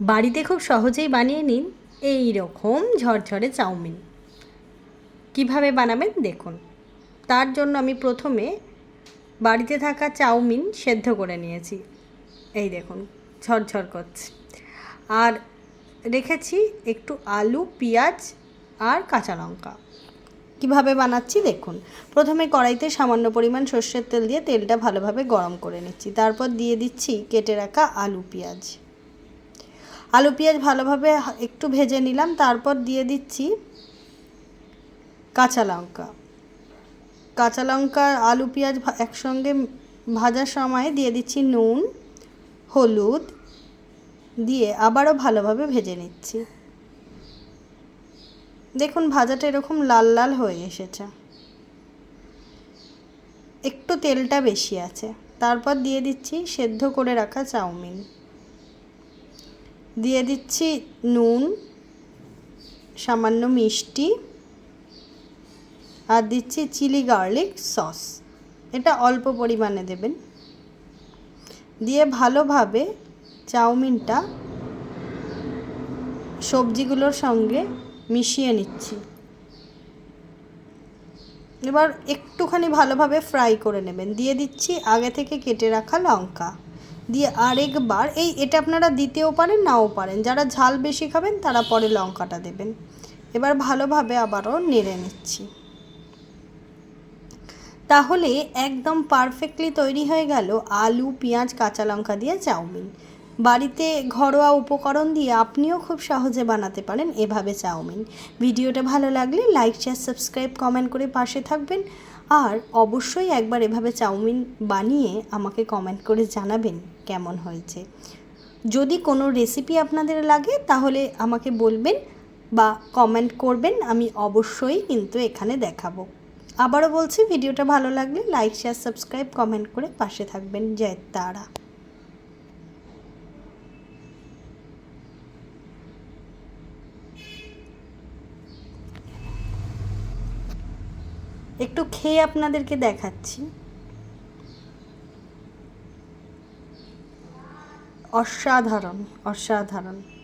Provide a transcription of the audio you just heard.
বাড়িতে খুব সহজেই বানিয়ে নিন এই রকম ঝরঝরে চাউমিন। কীভাবে বানাবেন দেখুন। তার জন্য আমি প্রথমে বাড়িতে থাকা চাউমিন সেদ্ধ করে নিয়েছি। এই দেখুন, ঝরঝর করছে। আর রেখেছি একটু আলু, পেঁয়াজ আর কাঁচা লঙ্কা। কীভাবে বানাচ্ছি দেখুন। প্রথমে কড়াইতে সামান্য পরিমাণ সর্ষের তেল দিয়ে তেলটা ভালোভাবে গরম করে নিচ্ছি। তারপর দিয়ে দিচ্ছি কেটে রাখা আলু, পেঁয়াজ। আলু পেঁয়াজ ভালোভাবে একটু ভেজে নিলাম, তারপর দিয়ে দিচ্ছি কাঁচা লঙ্কা। কাঁচা লঙ্কা, আলু পেঁয়াজ একসঙ্গে ভাজার সময় দিয়ে দিচ্ছি নুন, হলুদ, দিয়ে আবারও ভালোভাবে ভেজে নিচ্ছি। দেখুন ভাজাটা এরকম লাল লাল হয়ে এসেছে। একটু তেলটা বেশি আছে, তারপর দিয়ে দিচ্ছি সেদ্ধ করে রাখা চাউমিন। দিয়ে দিচ্ছি নুন, সামান্য মিষ্টি, আর দিচ্ছি চিলি গার্লিক সস। এটা অল্প পরিমাণে দেবেন। দিয়ে ভালোভাবে চাউমিনটা সবজিগুলোর সঙ্গে মিশিয়ে নিচ্ছি। এবার একটুখানি ভালোভাবে ফ্রাই করে নেবেন। দিয়ে দিচ্ছি আগে থেকে কেটে রাখা লঙ্কা। দিয়ে আরেকবার, এই এটা আপনারা দিতেও পারেন, নাও পারেন। যারা ঝাল বেশি খাবেন, তারা পরে লঙ্কাটা দেবেন। এবার ভালোভাবে আবারও নেড়ে নিচ্ছি। তাহলে একদম পারফেক্টলি তৈরি হয়ে গেল আলু, পেঁয়াজ, কাঁচা লঙ্কা দিয়ে চাউমিন। বাড়িতে ঘরোয়া উপকরণ দিয়ে আপনিও খুব সহজে বানাতে পারেন এভাবে চাউমিন। ভিডিওটা ভালো লাগলে লাইক শেয়ার সাবস্ক্রাইব কমেন্ট করে পাশে থাকবেন। আর অবশ্যই একবার এভাবে চাউমিন বানিয়ে আমাকে কমেন্ট করে জানাবেন। কেমন হয়েছে। যদি কোনো রেসিপি আপনাদের লাগে, তাহলে আমাকে বলবেন বা কমেন্ট করবেন, আমি অবশ্যই কিন্তু এখানে দেখাবো। আবারও বলছি, ভিডিওটা ভালো লাগলে লাইক শেয়ার সাবস্ক্রাইব কমেন্ট করে পাশে থাকবেন। জয় তারা। একটু খেয়ে আপনাদেরকে দেখাচ্ছি। অসাধারণ অসাধারণ।